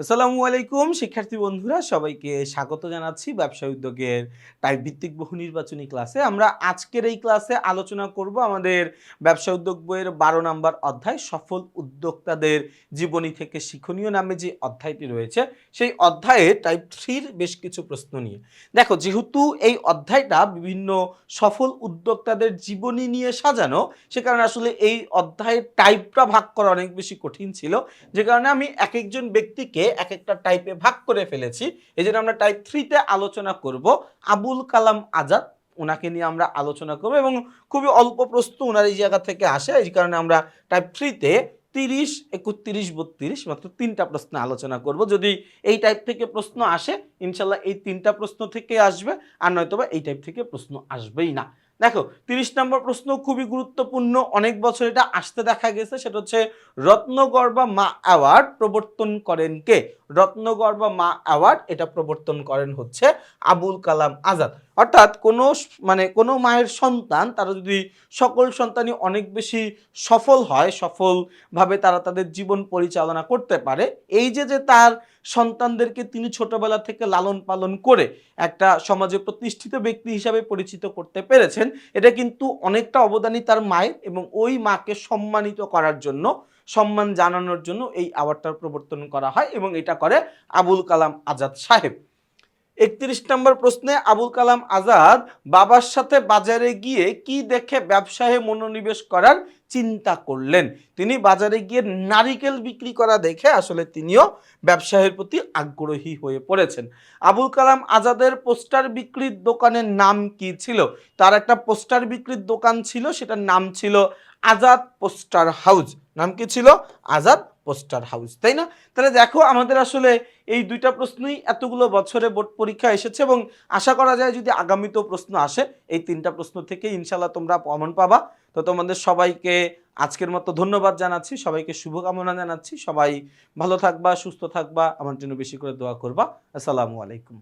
আসসালামু আলাইকুম, শিক্ষার্থী বন্ধুরা, সবাইকে স্বাগত জানাচ্ছি ব্যবসা উদ্যোগের টাইপ ভিত্তিক বহু নির্বাচনী ক্লাসে। আমরা আজকের এই ক্লাসে আলোচনা করব আমাদের ব্যবসা উদ্যোগ বইয়ের বারো নম্বর অধ্যায়, সফল উদ্যোক্তাদের জীবনী থেকে শিক্ষণীয় নামে যে অধ্যায়টি রয়েছে, সেই অধ্যায়ে টাইপ থ্রির বেশ কিছু প্রশ্ন নিয়ে। দেখো, যেহেতু এই অধ্যায়টা বিভিন্ন সফল উদ্যোক্তাদের জীবনী নিয়ে সাজানো, সে কারণে আসলে এই অধ্যায়ের টাইপটা ভাগ করা অনেক বেশি কঠিন ছিল। যে কারণে আমি এক একজন ব্যক্তিকে এক একটা টাইপে ভাগ করে ফেলেছি। এই জন্য আমরা টাইপ থ্রিতে আলোচনা করব। আবুল কালাম আজাদ ওনাকে নিয়ে আমরা আলোচনা করব এবং খুবই অল্প প্রশ্ন ওনার এই জায়গা থেকে আসে। এই কারণে আমরা টাইপ থ্রিতে তিরিশ, একত্রিশ, বত্রিশ মাত্র তিনটা প্রশ্ন আলোচনা করব। যদি এই টাইপ থেকে প্রশ্ন আসে, ইনশাল্লাহ এই তিনটা প্রশ্ন থেকে আসবে, আর নয়তোবা এই টাইপ থেকে প্রশ্ন আসবেই না। দেখো, তিরিশ নম্বর প্রশ্ন খুবই গুরুত্বপূর্ণ, অনেক বছর এটা আসতে দেখা গেছে, সেটা হচ্ছে রত্নগর্বা মা অ্যাওয়ার্ড প্রবর্তন করেন কে? রত্নগর্ভা মা অ্যাওয়ার্ড এটা প্রবর্তন করেন হচ্ছে আবুল কালাম আজাদ। অর্থাৎ কোনো মানে কোনো মায়ের সন্তান, তারা যদি সকল সন্তানই অনেক বেশি সফল হয়, সফলভাবে তারা তাদের জীবন পরিচালনা করতে পারে, এই যে যে তার সন্তানদেরকে তিনি ছোটবেলা থেকে লালন পালন করে একটা সমাজে প্রতিষ্ঠিত ব্যক্তি হিসাবে পরিচিত করতে পেরেছেন, এটা কিন্তু অনেকটা অবদানই তার মায়ের এবং ওই মাকে সম্মানিত করার জন্য সম্মান জানানোর জন্য এই অ্যাওয়ার্ডটার প্রবর্তন করা হয় এবং এটা করে আবুল কালাম আজাদ সাহেব। একত্রিশ নম্বর প্রশ্নে আবুল কালাম আজাদ, বাবার সাথে বাজারে গিয়ে কি দেখে ব্যবসায়ে মনোনিবেশ করার চিন্তা করলেন? তিনি বাজারে গিয়ে নারিকেল বিক্রি করা দেখে আসলে তিনিও ব্যবসায়ের প্রতি আগ্রহী হয়ে পড়েছেন। আবুল কালাম আজাদের পোস্টার বিক্রির দোকানের নাম কি ছিল? তার একটা পোস্টার বিক্রির দোকান ছিল, সেটার নাম ছিল আজাদ পোস্টার হাউস। নাম কি ছিল? আজাদ পোস্টার হাউস, তাই না? তাহলে দেখো আমাদের আসলে এই দুইটা প্রশ্নই এতগুলো বছরে বোর্ড পরীক্ষা এসেছে এবং আশা করা যায় যদি আগামীতেও প্রশ্ন আসে, এই তিনটা প্রশ্ন থেকে ইনশাল্লাহ তোমরা প্রমাণ পাবা। তো তোমাদের সবাইকে আজকের মতো ধন্যবাদ জানাচ্ছি, সবাইকে শুভকামনা জানাচ্ছি। সবাই ভালো থাকবা, সুস্থ থাকবা, আমার জন্য বেশি করে দোয়া করবা। আসসালামু আলাইকুম।